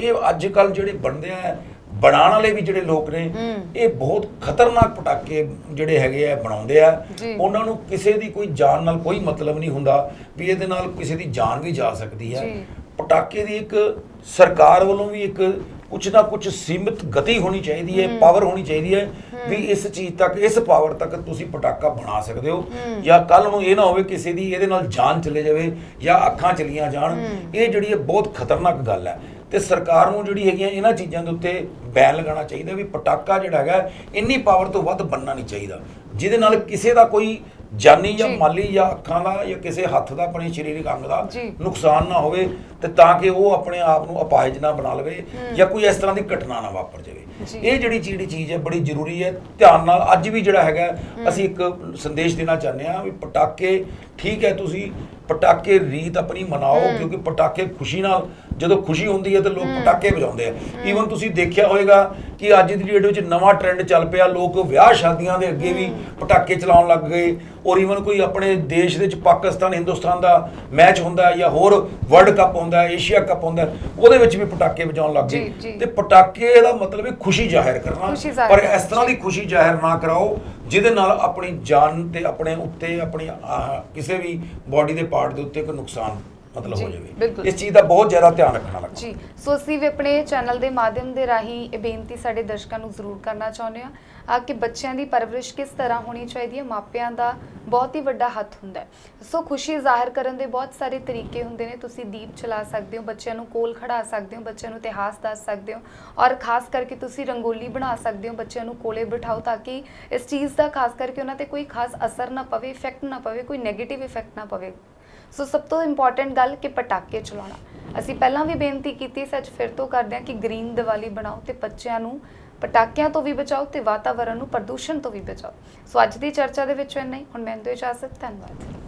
ਇਹ ਅੱਜ ਕੱਲ ਜਿਹੜੇ ਬਣਦੇ ਆ ਬਣਾਉਣ ਵਾਲੇ ਵੀ ਜਿਹੜੇ ਲੋਕ ਨੇ ਇਹ ਬਹੁਤ ਖਤਰਨਾਕ ਪਟਾਕੇ ਜਿਹੜੇ ਹੈਗੇ ਆ ਬਣਾਉਂਦੇ ਆ। ਉਹਨਾਂ ਨੂੰ ਕਿਸੇ ਦੀ ਕੋਈ ਜਾਨ ਨਾਲ ਕੋਈ ਮਤਲਬ ਨਹੀਂ ਹੁੰਦਾ ਵੀ ਇਹਦੇ ਨਾਲ ਕਿਸੇ ਦੀ ਜਾਨ ਵੀ ਜਾ ਸਕਦੀ ਹੈ। ਪਟਾਕੇ ਦੀ ਇੱਕ ਸਰਕਾਰ ਵੱਲੋਂ ਵੀ ਇੱਕ ਕੁਛ ਨਾ ਕੁਛ ਸੀਮਿਤ ਗਤੀ ਹੋਣੀ ਚਾਹੀਦੀ ਹੈ ਪਾਵਰ ਹੋਣੀ ਚਾਹੀਦੀ ਹੈ ਵੀ ਇਸ ਚੀਜ਼ ਤੱਕ ਇਸ ਪਾਵਰ ਤੱਕ ਤੁਸੀਂ ਪਟਾਕਾ ਬਣਾ ਸਕਦੇ ਹੋ। ਜਾਂ ਕੱਲ ਨੂੰ ਇਹ ਨਾ ਹੋਵੇ ਕਿਸੇ ਦੀ ਇਹਦੇ ਨਾਲ ਜਾਨ ਚਲੇ ਜਾਵੇ ਜਾਂ ਅੱਖਾਂ ਚਲੀਆਂ ਜਾਣ। ਇਹ ਜਿਹੜੀ ਹੈ ਬਹੁਤ ਖਤਰਨਾਕ ਗੱਲ ਹੈ। ਤੇ ਸਰਕਾਰ ਨੂੰ ਜਿਹੜੀ ਹੈਗੀਆਂ ਇਹਨਾਂ ਚੀਜ਼ਾਂ ਦੇ ਉੱਤੇ ਬੈਨ ਲਗਾਉਣਾ ਚਾਹੀਦਾ ਵੀ ਪਟਾਕਾ ਜਿਹੜਾ ਹੈਗਾ ਇੰਨੀ ਪਾਵਰ ਤੋਂ ਵੱਧ ਬਣਨਾ ਨਹੀਂ ਚਾਹੀਦਾ ਜਿਹਦੇ ਨਾਲ ਕਿਸੇ ਦਾ ਕੋਈ ਜਾਨੀ ਜਾਂ। ਮਾਲੀ ਜਾਂ ਅੱਖਾਂ ਦਾ ਜਾਂ ਕਿਸੇ ਹੱਥ ਦਾ ਆਪਣੇ ਸਰੀਰਕ ਅੰਗ ਦਾ। ਨੁਕਸਾਨ ਨਾ ਹੋਵੇ ਤੇ ਤਾਂ ਕਿ ਉਹ ਆਪਣੇ ਆਪ ਨੂੰ ਅਪਾਹਿਜ ਨਾ ਬਣਾ ਲਵੇ ਜਾਂ ਕੋਈ ਇਸ ਤਰ੍ਹਾਂ ਦੀ ਘਟਨਾ ਨਾ ਵਾਪਰ ਜਾਵੇ। ਇਹ ਜਿਹੜੀ ਜਿਹੜੀ ਚੀਜ਼ ਹੈ ਬੜੀ ਜ਼ਰੂਰੀ ਹੈ ਧਿਆਨ ਨਾਲ ਅੱਜ ਵੀ ਜਿਹੜਾ ਹੈਗਾ ਅਸੀਂ ਇੱਕ ਸੰਦੇਸ਼ ਦੇਣਾ ਚਾਹੁੰਦੇ ਹਾਂ ਵੀ ਪਟਾਕੇ ਠੀਕ ਹੈ ਤੁਸੀਂ ਪਟਾਕੇ ਰੀਤ ਆਪਣੀ ਮਨਾਓ ਕਿਉਂਕਿ ਪਟਾਕੇ ਖੁਸ਼ੀ ਨਾਲ ਜਦੋਂ ਖੁਸ਼ੀ ਹੁੰਦੀ ਹੈ ਤਾਂ ਲੋਕ ਪਟਾਕੇ ਵਜਾਉਂਦੇ ਆ। ਈਵਨ ਤੁਸੀਂ ਦੇਖਿਆ ਹੋਵੇਗਾ ਕਿ ਅੱਜ ਦੀ ਡੇਟ ਵਿੱਚ ਨਵਾਂ ਟ੍ਰੈਂਡ ਚੱਲ ਪਿਆ ਲੋਕ ਵਿਆਹ ਸ਼ਾਦੀਆਂ ਦੇ ਅੱਗੇ ਵੀ ਪਟਾਕੇ ਚਲਾਉਣ ਲੱਗ ਗਏ। ਔਰ ਈਵਨ ਕੋਈ ਆਪਣੇ ਦੇਸ਼ ਦੇ ਵਿੱਚ ਪਾਕਿਸਤਾਨ ਹਿੰਦੁਸਤਾਨ ਦਾ ਮੈਚ ਹੁੰਦਾ ਜਾਂ ਹੋਰ ਵਰਲਡ ਕੱਪ ਹੁੰਦਾ ਏਸ਼ੀਆ ਕੱਪ ਹੁੰਦਾ ਉਹਦੇ ਵਿੱਚ ਵੀ ਪਟਾਕੇ ਵਜਾਉਣ ਲੱਗ ਗਏ। ਤੇ ਪਟਾਕੇ ਦਾ ਮਤਲਬ ਹੈ ਖੁਸ਼ੀ ਜ਼ਾਹਿਰ ਕਰਨਾ। ਪਰ ਇਸ ਤਰ੍ਹਾਂ ਦੀ। ਖੁਸ਼ੀ ਜ਼ਾਹਿਰ ਨਾ ਕਰਾਓ। ਜਿਹਦੇ ਨਾਲ ਆਪਣੀ ਜਾਨ ਤੇ ਆਪਣੇ ਉੱਤੇ ਆਪਣੀ ਆਹ, ਕਿਸੇ ਵੀ ਬਾਡੀ ਦੇ ਪਾਰਟ ਦੇ ਉੱਤੇ ਕੋਈ ਨੁਕਸਾਨ ਮਤਲਬ ਹੋ ਜਾਵੇ। ਇਸ ਚੀਜ਼ ਦਾ ਬਹੁਤ ਜ਼ਿਆਦਾ ਧਿਆਨ ਰੱਖਣਾ ਲੱਗਦਾ ਜੀ ਸੋ ਅਸੀਂ ਵੀ ਆਪਣੇ ਚੈਨਲ ਦੇ ਮਾਧਿਅਮ ਦੇ ਰਾਹੀਂ ਇਹ ਬੇਨਤੀ ਸਾਡੇ ਦਰਸ਼ਕਾਂ ਨੂੰ ਜ਼ਰੂਰ ਕਰਨਾ ਚਾਹੁੰਦੇ ਹਾਂ ਆ ਕਿ ਬੱਚਿਆਂ ਦੀ ਪਰਵਰਿਸ਼ ਕਿਸ ਤਰ੍ਹਾਂ ਹੋਣੀ ਚਾਹੀਦੀ ਹੈ ਮਾਪਿਆਂ ਦਾ ਬਹੁਤ ਹੀ ਵੱਡਾ ਹੱਥ ਹੁੰਦਾ ਹੈ। ਸੋ ਖੁਸ਼ੀ ਜ਼ਾਹਿਰ ਕਰਨ ਦੇ ਬਹੁਤ ਸਾਰੇ ਤਰੀਕੇ ਹੁੰਦੇ ਨੇ ਤੁਸੀਂ ਦੀਪ ਚਲਾ ਸਕਦੇ ਹੋ ਬੱਚਿਆਂ ਨੂੰ ਕੋਲ ਖੜਾ ਸਕਦੇ ਹੋ ਬੱਚਿਆਂ ਨੂੰ ਇਤਿਹਾਸ ਦੱਸ ਸਕਦੇ ਹੋ ਔਰ ਖਾਸ ਕਰਕੇ ਤੁਸੀਂ ਰੰਗੋਲੀ ਬਣਾ ਸਕਦੇ ਹੋ ਬੱਚਿਆਂ ਨੂੰ ਕੋਲੇ ਬਿਠਾਓ ਤਾਂ ਕਿ ਇਸ ਚੀਜ਼ ਦਾ ਖਾਸ ਕਰਕੇ ਉਹਨਾਂ ਤੇ ਕੋਈ ਖਾਸ ਅਸਰ ਨਾ ਪਵੇ ਇਫੈਕਟ ਨਾ ਪਵੇ ਕੋਈ 네ਗੇਟਿਵ ਇਫੈਕਟ ਨਾ ਪਵੇ। ਸੋ ਸਭ ਤੋਂ ਇੰਪੋਰਟੈਂਟ ਗੱਲ ਕਿ ਪਟਾਕੇ ਚਲਾਉਣਾ। ਅਸੀਂ ਪਹਿਲਾਂ ਵੀ ਬੇਨਤੀ ਕੀਤੀ ਸੀ, ਅੱਜ ਫਿਰ ਤੋਂ ਕਰਦੇ ਹਾਂ ਕਿ ਗ੍ਰੀਨ ਦੀਵਾਲੀ ਬਣਾਓ ਤੇ ਬੱਚਿਆਂ ਨੂੰ ਪਟਾਕਿਆਂ ਤੋਂ ਵੀ ਬਚਾਓ ਤੇ ਵਾਤਾਵਰਣ ਨੂੰ ਪ੍ਰਦੂਸ਼ਣ ਤੋਂ ਵੀ ਬਚਾਓ। ਸੋ ਅੱਜ ਦੀ ਚਰਚਾ ਦੇ ਵਿੱਚ ਇੰਨਾ ਹੀ। ਹੁਣ ਮੈਨੂੰ ਦਿਓ ਇਜਾਜ਼ਤ, ਧੰਨਵਾਦ।